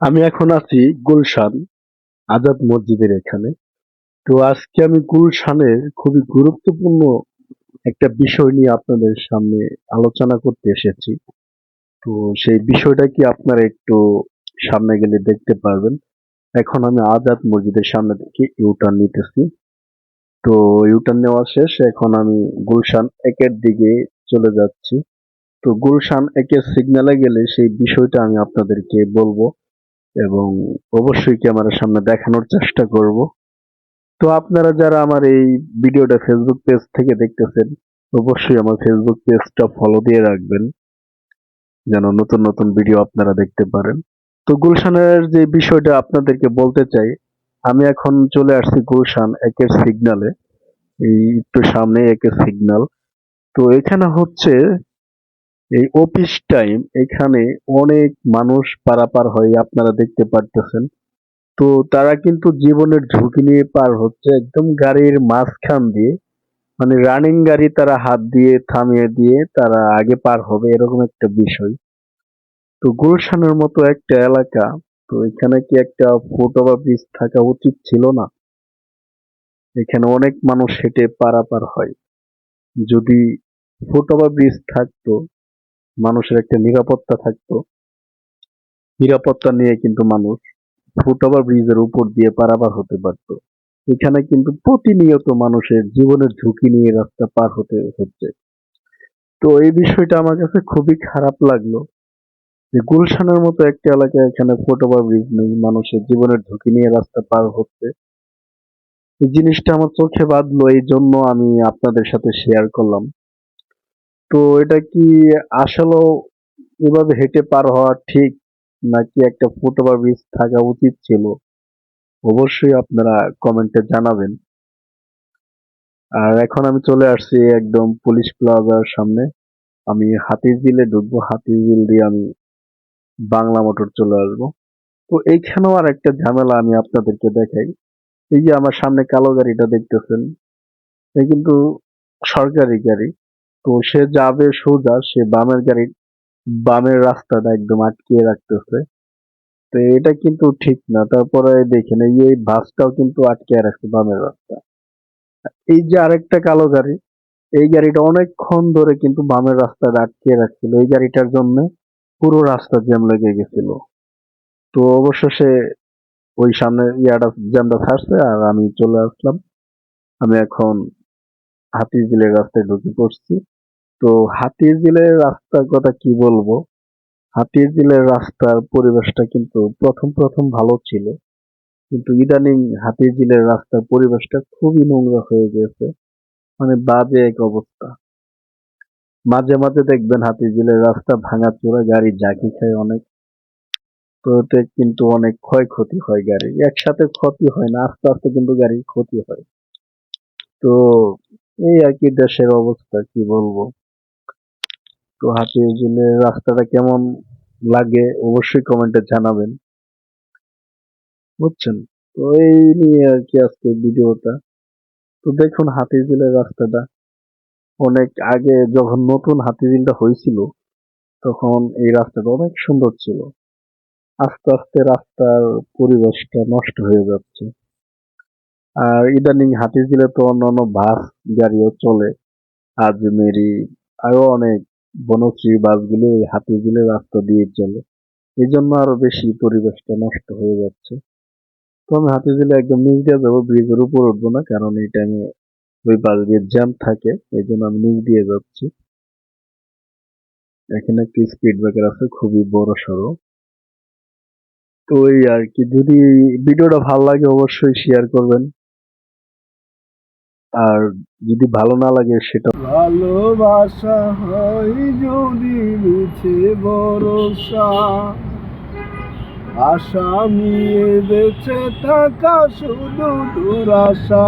আমি এখন আছি গুলশান, আজাদ মসজিদের এখানে। তো আজকে আমি গুলশানের খুবই গুরুত্বপূর্ণ একটা বিষয় নিয়ে আপনাদের সামনে আলোচনা করতে এসেছি। তো সেই বিষয়টা কি আপনারা একটু সামনে গেলে দেখতে পারবেন। এখন আমি আজাদ মসজিদের সামনে থেকে ইউটার্ন নিতেছি। তো ইউটার্ন নেওয়া শেষ, এখন আমি গুলশান একের দিকে চলে যাচ্ছি। তো গুলশান একের সিগন্যালে গেলে সেই বিষয়টা আমি আপনাদেরকে বলব। এবং অবশ্যই ক্যামেরার সামনে দেখানোর চেষ্টা করব। তো আপনারা যারা আমার এই ভিডিওটা ফেসবুক পেজ থেকে দেখতেছেন, অবশ্যই আমার ফেসবুক পেজটা ফলো দিয়ে রাখবেন, যেন নতুন নতুন ভিডিও আপনারা দেখতে পারেন। তো গুলশানের যে বিষয়টা আপনাদেরকে বলতে চাই, আমি এখন চলে আসছি গুলশান একের সিগনালে এই একটু সামনে একের সিগনাল তো এখানে হচ্ছে এই অফিস টাইম এখানে অনেক মানুষ পারাপার হয়, আপনারা দেখতে পারতেছেন। তো তারা কিন্তু জীবনের ঝুঁকি নিয়ে পার হচ্ছে, একদম গাড়ির মাঝখান দিয়ে। মানে রানিং গাড়ি তারা হাত দিয়ে থামিয়ে দিয়ে তারা আগে পার হবে, এরকম একটা বিষয়। তো গুলশানের মতো একটা এলাকা, তো এখানে কি একটা ফুট ওভার ব্রিজ থাকা উচিত ছিল না? এখানে অনেক মানুষ হেঁটে পারাপার হয়। যদি ফুট ওভার ব্রিজ থাকতো মানুষের একটা নিরাপত্তা থাকতো। নিরাপত্তা নিয়ে কিন্তু মানুষ ফুট ওভার ব্রিজের উপর দিয়ে পারাপার হতে পারত। এখানে কিন্তু প্রতিনিয়ত মানুষের জীবনের ঝুঁকি নিয়ে রাস্তা পার হতে হচ্ছে। তো এই বিষয়টা আমার কাছে খুবই খারাপ লাগল যে গুলশানের মতো একটা এলাকায় এখানে ফুট ওভার ব্রিজ নেই, মানুষের জীবনের ঝুঁকি নিয়ে রাস্তা পার হচ্ছে। এই জিনিসটা আমার চোখে বাঁধলো, এই জন্য আমি আপনাদের সাথে শেয়ার করলাম। তো এটা কি আসলেও এভাবে হেঁটে পার হওয়া ঠিক নাকি একটা ফুট ওভার ব্রিজ থাকা উচিত ছিল? অবশ্যই আপনারা কমেন্টে জানাবেন। আর এখন আমি চলে আসছি একদম পুলিশ প্লাজার সামনে। আমি হাতিঝিলে ঢুকবো, হাতিঝিল দিয়ে আমি বাংলা মোটর চলে আসব। তো এইখানেও আর একটা ঝামেলা আমি আপনাদেরকে দেখাই। এই যে আমার সামনে কালো গাড়িটা দেখতেছেন, এই কিন্তু সরকারি গাড়ি। তো সে যাবে সোজা, সে বামের গাড়ি, বামের রাস্তাটা একদম আটকিয়ে রাখতেছে। তো এটা কিন্তু ঠিক না। তারপরে দেখেন, এই বাসটাও কিন্তু আটকে রাখছে বামের রাস্তা। এই যে আরেকটা কালো গাড়ি, এই গাড়িটা অনেকক্ষণ ধরে কিন্তু বামের রাস্তাটা আটকে রাখছিল। এই গাড়িটার জন্য পুরো রাস্তা জ্যাম লেগে গেছিল। তো অবশেষে ওই সামনে ইয়াটা জ্যামটা ছাড়ছে আর আমি চলে আসলাম। আমি এখন হাতিঝিলের রাস্তায় ঢুকে পড়ছি। তো হাতিঝিলের রাস্তার কথা কি বলব? হাতিঝিলের রাস্তার পরিবেশটা কিন্তু প্রথম প্রথম ভালো ছিল। কিন্তু ইদানিং হাতিঝিলের রাস্তার পরিবেশটা খুবই নোংরা হয়ে গেছে। মানে বাজে এক অবস্থা। মাঝে মাঝে দেখবেন হাতিঝিলের রাস্তা ভাঙা চোরা, গাড়ি জাকি খায় অনেক। তো এতে কিন্তু অনেক ক্ষয়ক্ষতি হয় গাড়ির। একসাথে ক্ষতি হয় না, আস্তে আস্তে কিন্তু গাড়ির ক্ষতি হয়। তো এই আর কি দেশের অবস্থা, কি বলব? তো হাতিঝিলের রাস্তাটা কেমন লাগে অবশ্যই কমেন্টে জানাবেন। বুঝছেন? তো এই নিয়ে আর কি আজকে ভিডিওটা। তো দেখুন হাতিঝিলের রাস্তাটা। অনেক আগে যখন নতুন হাতিঝিলটা হয়েছিল, তখন এই রাস্তাটা অনেক সুন্দর ছিল। আস্তে আস্তে রাস্তার পরিবেশটা নষ্ট হয়ে যাচ্ছে। আর ইদানিং হাতিঝিলে তো অন্যান্য বাস গাড়িও চলে। আজমেরি আরও অনেক বনশ্রী বাসগুলো এই হাতিঝিলের রাস্তা দিয়ে চলে। এই জন্য আরও বেশি পরিবেশটা নষ্ট হয়ে যাচ্ছে। তো আমি হাতিঝিলে একদম নিচ দিয়ে যাব, ব্রিজের উপর উঠবো না, কারণ এই টাইমে ওই বাস দিয়ে জ্যাম থাকে, এই জন্য আমি নিচ দিয়ে যাচ্ছি। এখানে একটি স্পিড ব্রেকার আছে, খুবই বড় সড়ো। তো এই আর কি, যদি ভিডিওটা ভালো লাগে অবশ্যই শেয়ার করবেন। আর যদি ভালো না লাগে সেটা ভালোবাসা হয় যদি মিছে ভরসা। আশা নিয়ে বেঁচে থাকা শুধু দুরাশা।